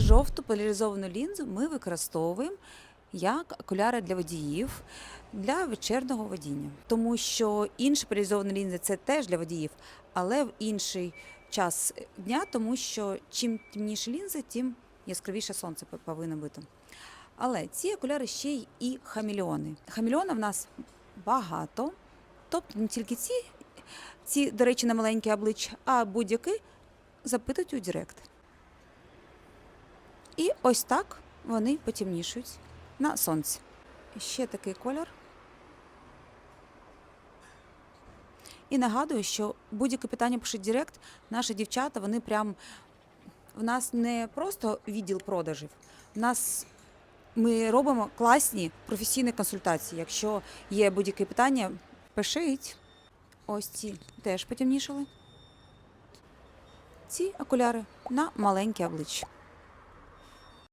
Жовту поляризовану лінзу ми використовуємо як окуляри для водіїв для вечірнього водіння, тому що інші поляризовані лінзи це теж для водіїв, але в інший час дня, тому що чим темніше лінза, тим яскравіше сонце повинно бути. Але ці окуляри ще й і хамільйони. Хамільйонів в нас багато, тобто не тільки ці, ці, до речі, на маленьке обличчя, а будь-який запитують у Директ. І ось так вони потемнішують на сонці. Ще такий колір. І нагадую, що будь-яке питання пишуть Директ, наші дівчата, вони прям в нас не просто відділ продажів. В нас ми робимо класні професійні консультації. Якщо є будь-які питання, пишіть. Ось ці теж потемнішали. Ці окуляри на маленьке обличчя.